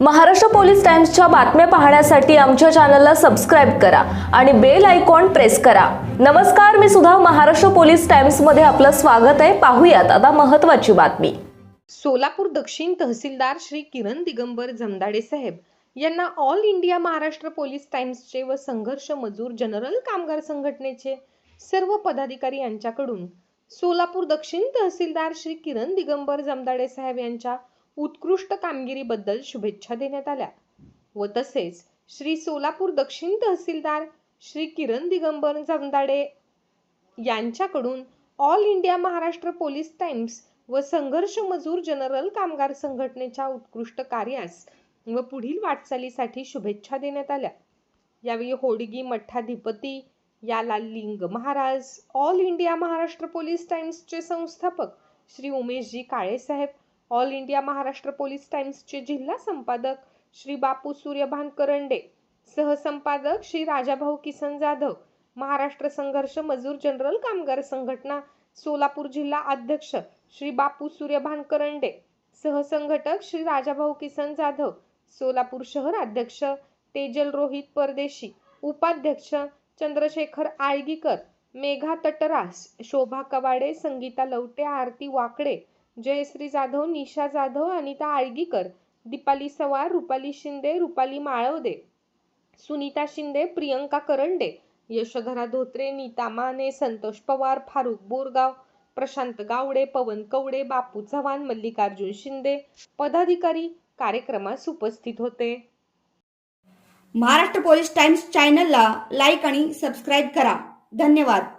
Maharashtra police टाइम्सच्या बातम्या पाहण्यासाठी आमच्या चॅनलला सबस्क्राईब करा आणि बेल आयकॉन प्रेस करा. नमस्कार मी सुद्धा महाराष्ट्र पोलीस टाइम्समध्ये आपलं स्वागत आहे. पाहूयात आता महत्वाची बातमी. सोलापूर दक्षिण तहसीलदार श्री किरण दिगंबर जमदाडे साहेब यांना ऑल इंडिया महाराष्ट्र पोलीस टाइम्सचे व संघर्ष मजूर जनरल कामगार संघटनेचे सर्व पदाधिकारी यांच्याकडून सोलापूर दक्षिण तहसीलदार श्री किरण दिगंबर जमदाडे साहेब यांच्या उत्कृष्ट कामगिरीबद्दल शुभेच्छा देण्यात आल्या व तसेच श्री सोलापूर दक्षिण तहसीलदार श्री किरण दिगंबर जमदाडे यांच्याकडून all India Maharashtra police Times व संघर्ष मजूर जनरल कामगार संघटनेच्या उत्कृष्ट कार्यास व पुढील वाटचालीसाठी शुभेच्छा देण्यात आल्या. यावेळी होडगी मठाधिपती याला लिंग महाराज ऑल इंडिया महाराष्ट्र पोलीस टाइम्सचे संस्थापक श्री उमेशजी काळेसाहेब ऑल इंडिया महाराष्ट्र पोलीस टाइम्सचे जिल्हा संपादक श्री बापू सूर्यभान करंडे सहसंपादक श्री राजाभाऊ किसन जाधव महाराष्ट्र संघर्ष मजूर जनरल कामगार संघटना सोलापूर जिल्हा अध्यक्ष श्री बापू सूर्यभान करंडे सहसंघटक श्री राजाभाऊ किसन जाधव सोलापूर शहर अध्यक्ष तेजल रोहित परदेशी उपाध्यक्ष चंद्रशेखर आळगीकर मेघा तटरास शोभा कवाडे संगीता लवटे आरती वाकडे जयश्री जाधव निशा जाधव अनिता आळगीकर दीपाली सवार रुपाली शिंदे रुपाली माळवदे सुनीता शिंदे प्रियंका करंडे यशोधरा धोत्रे नीता माने संतोष पवार फारुख बोरगाव प्रशांत गावडे पवन कवडे बापू चव्हाण मल्लिकार्जुन शिंदे पदाधिकारी कार्यक्रमास उपस्थित होते. महाराष्ट्र पोलीस टाइम्स चॅनलला लाईक आणि सबस्क्राईब करा. धन्यवाद.